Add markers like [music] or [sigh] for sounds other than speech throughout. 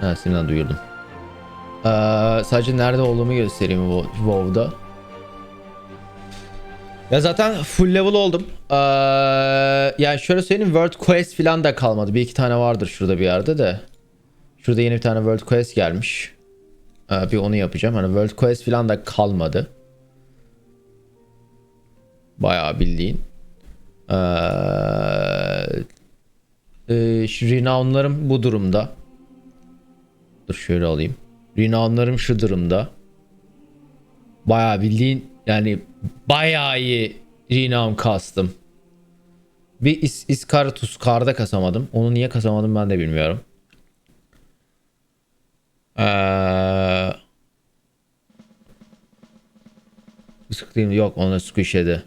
Ha senden duyurdum. Ee, sadece nerede olduğumu göstereyim WoW'da. Ya zaten full level oldum. Ee, yani şöyle söyleyeyim World Quest falan da kalmadı. Bir iki tane vardır şurada bir yerde de. Şurada yeni bir tane World Quest gelmiş. Ee, bir onu yapacağım. Hani World Quest falan da kalmadı. Bayağı bildiğin. Ee, e, renownlarım bu durumda. Dur şöyle alayım. Renownlarım şu durumda. Bayağı bildiğin yani bayağı iyi renown kastım. Bir is Iskaratus karda kasamadım. Onu niye kasamadım ben de bilmiyorum. Ee, yok onu squishledi.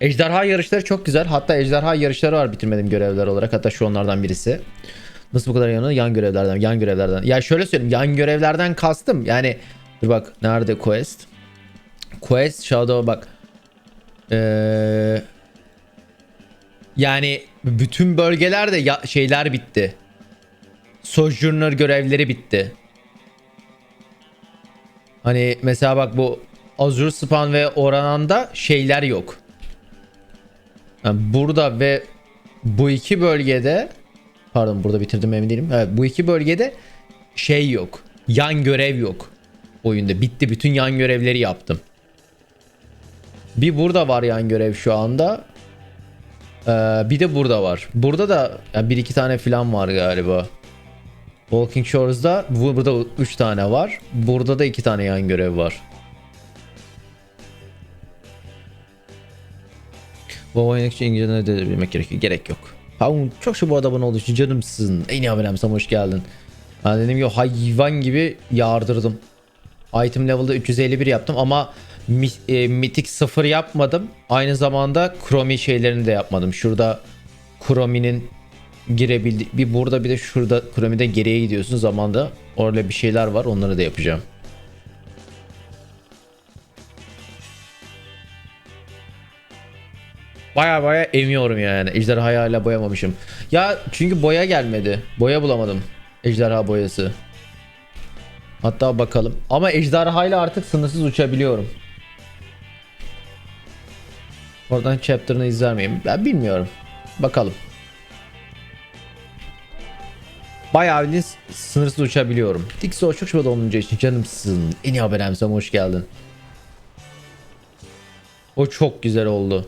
Ejderha yarışları çok güzel. Hatta ejderha yarışları var bitirmediğim görevler olarak. Hatta şu onlardan birisi. Nasıl bu kadar yanı? Yan görevlerden. Yan görevlerden. Ya şöyle söyleyeyim. Yan görevlerden kastım. Yani dur bak nerede quest? Quest Shadow bak. Ee, yani bütün bölgelerde ya- şeyler bitti. Sojourner görevleri bitti. Hani mesela bak bu Azure Span ve Orananda şeyler yok. Yani burada ve bu iki bölgede pardon burada bitirdim emin değilim. Evet, bu iki bölgede şey yok. Yan görev yok. Oyunda bitti bütün yan görevleri yaptım. Bir burada var yan görev şu anda. Ee, bir de burada var. Burada da yani bir iki tane falan var galiba. Walking Shores'da bu- burada 3 tane var. Burada da 2 tane yan görev var. Bu oynamak için İngilizce ne bilmek gerekiyor. Gerek yok. Tamam çok şu bu adamın olduğu için canımsın. En iyi abonem hoş geldin. Ben dedim ki hayvan gibi yardırdım. Item level'da 351 yaptım ama e, mitik 0 yapmadım. Aynı zamanda Chromie şeylerini de yapmadım. Şurada Chromie'nin girebildi bir burada bir de şurada Chromie'de geriye gidiyorsun zamanda orada bir şeyler var onları da yapacağım. Baya baya emiyorum yani. Ejderhayı hala boyamamışım. Ya çünkü boya gelmedi. Boya bulamadım. Ejderha boyası. Hatta bakalım. Ama ejderhayla artık sınırsız uçabiliyorum. Oradan chapter'ını izler miyim? Ben bilmiyorum. Bakalım. Bayağı bildiğin sınırsız uçabiliyorum. Dixo çok şurada olunca için canımsın. En iyi haber hoş geldin. O çok güzel oldu.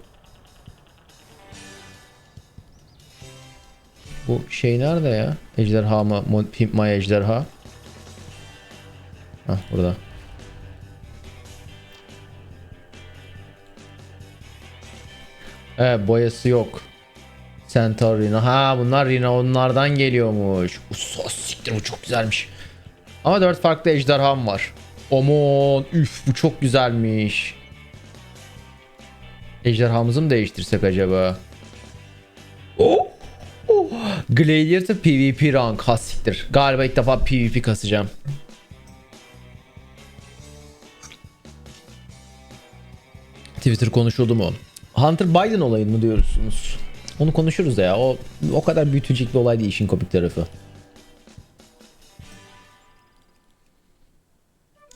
Bu şey nerede ya? Ejderha mı? Pimp My Ejderha. Hah burada. Evet boyası yok. Centaur Rhino. Ha bunlar Rhino onlardan geliyormuş. Usos siktir bu çok güzelmiş. Ama dört farklı ejderham var. Aman üf bu çok güzelmiş. Ejderhamızı mı değiştirsek acaba? Oh. Gladiator PvP rank ha siktir. Galiba ilk defa PvP kasacağım. Twitter konuşuldu mu? Hunter Biden olayını mı diyorsunuz? Onu konuşuruz da ya. O o kadar büyütecek bir olay değil işin komik tarafı.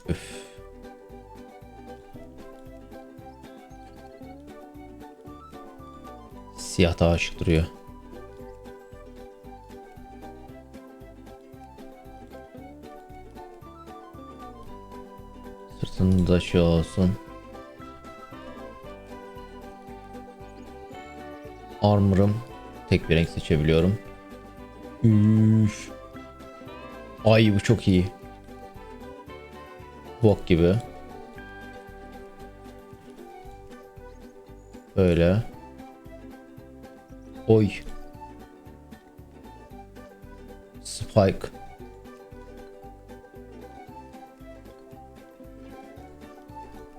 Üf. Siyah daha şık duruyor. Sırtında şey olsun. Armor'ım tek bir renk seçebiliyorum. Üf. Ay bu çok iyi. Bok gibi. Böyle. Oy. Spike.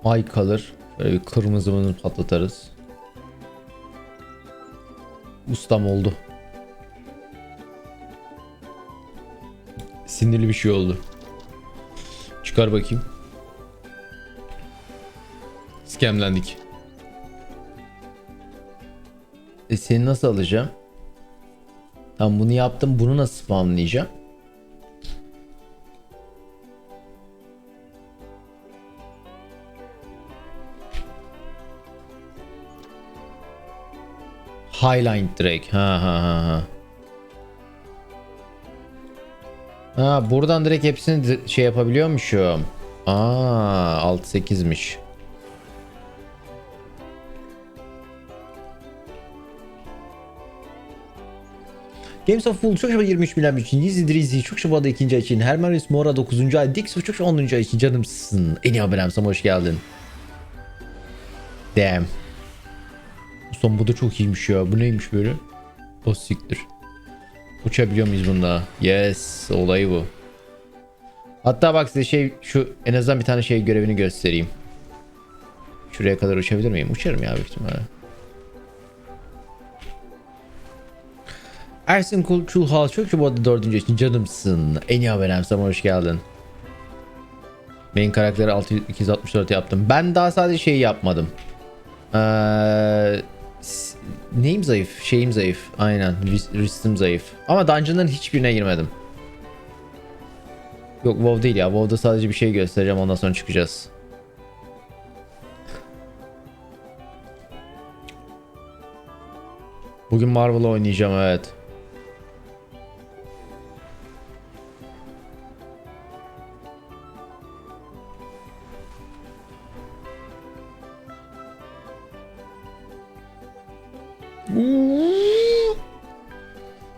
Ay kalır. Böyle bir kırmızımını patlatarız. Ustam oldu. Sinirli bir şey oldu. Çıkar bakayım. Skemlendik. E seni nasıl alacağım? Tamam bunu yaptım. Bunu nasıl spamlayacağım? Highline direkt. Ha ha ha ha. Ha buradan direkt hepsini şey yapabiliyormuşum. Aa 6-8'miş. Games of Fool çok şubat 23 milyar için. Yizi Drizzy çok şubat 2. ay için. Hermanis Mora 9. ay. Dix çok şubat 10. ay için. Canımsın. En iyi haberim sana hoş geldin. Damn. Son bu da çok iyiymiş ya. Bu neymiş böyle? O siktir. Uçabiliyor muyuz bunda? Yes. Olayı bu. Hatta bak size şey şu en azından bir tane şey görevini göstereyim. Şuraya kadar uçabilir miyim? Uçarım ya büyük ihtimalle. Ersin Kul Çulhal çok şubat 4. için canımsın. En iyi haberim sana hoş geldin. Main karakteri 6264 yaptım. Ben daha sadece şeyi yapmadım. Ee, neyim zayıf? Şeyim zayıf. Aynen. Ris- Wrist'im zayıf. Ama dungeon'ların hiçbirine girmedim. Yok WoW değil ya. WoW'da sadece bir şey göstereceğim ondan sonra çıkacağız. Bugün Marvel oynayacağım evet.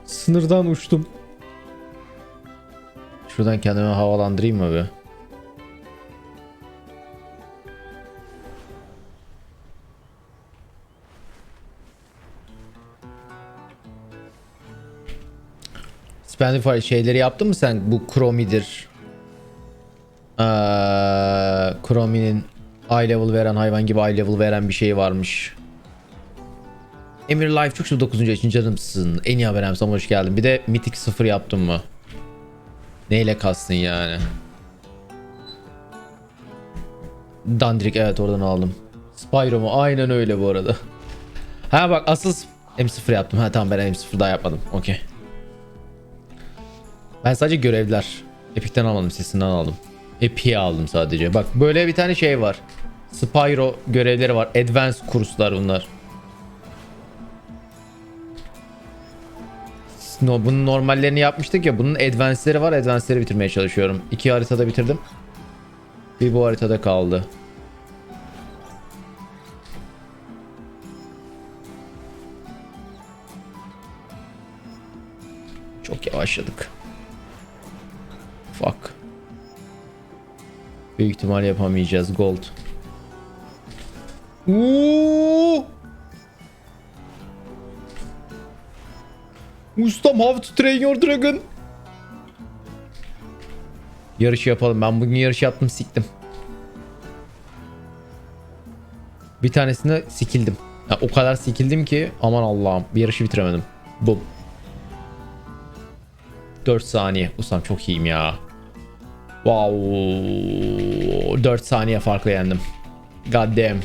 Sınırdan uçtum. Şuradan kendimi havalandırayım mı bir? Spendify şeyleri yaptın mı sen? Bu Chromi'dir. Ee, Chromi'nin eye level veren hayvan gibi eye level veren bir şey varmış. Emir Life çok şu 9. için canımsın. En iyi haberim sana hoş geldin. Bir de Mythic 0 yaptın mı? Neyle kastın yani? Dandrik evet oradan aldım. Spyro mu? Aynen öyle bu arada. Ha bak asıl M0 yaptım. Ha tamam ben M0 daha yapmadım. Okey. Ben sadece görevler. Epic'ten almadım sesinden aldım. Epic'e aldım sadece. Bak böyle bir tane şey var. Spyro görevleri var. Advanced kurslar bunlar. No, bunun normallerini yapmıştık ya. Bunun advance'leri var. Advance'leri bitirmeye çalışıyorum. İki haritada bitirdim. Bir bu haritada kaldı. Çok yavaşladık. Fuck. Büyük ihtimal yapamayacağız. Gold. Oo! Ustam how to train your dragon. Yarış yapalım. Ben bugün yarış yaptım siktim. Bir tanesine sikildim. Ya, o kadar sikildim ki aman Allah'ım bir yarışı bitiremedim. Bum. 4 saniye. Ustam çok iyiyim ya. Wow. 4 saniye farklı yendim. God damn.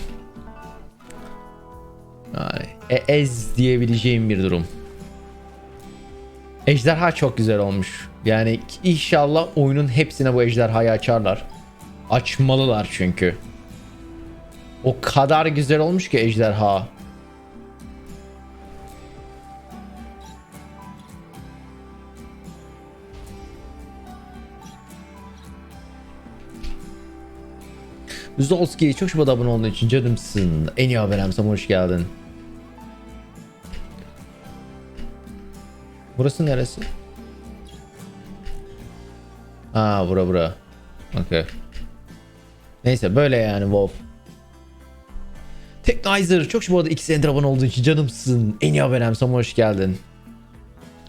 Yani, e- ez diyebileceğim bir durum. Ejderha çok güzel olmuş. Yani inşallah oyunun hepsine bu ejderhayı açarlar. Açmalılar çünkü. O kadar güzel olmuş ki ejderha. Zolski çok şubat abone olduğun için canımsın. En iyi haberim sana hoş geldin. Burası neresi? Aa bura bura. Okey. Neyse böyle yani WoW. Technizer çok bu arada iki senedir abone için canımsın. En iyi haberim sana hoş geldin.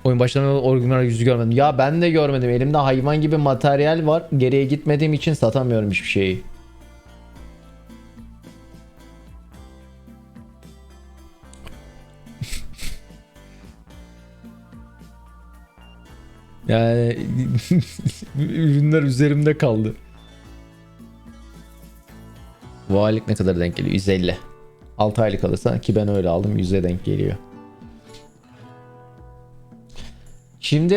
Oyun başlarında orijinal yüzü görmedim. Ya ben de görmedim. Elimde hayvan gibi materyal var. Geriye gitmediğim için satamıyorum hiçbir şeyi. Yani [laughs] ürünler üzerimde kaldı. Bu aylık ne kadar denk geliyor? 150. 6 aylık alırsan ki ben öyle aldım 100'e denk geliyor. Şimdi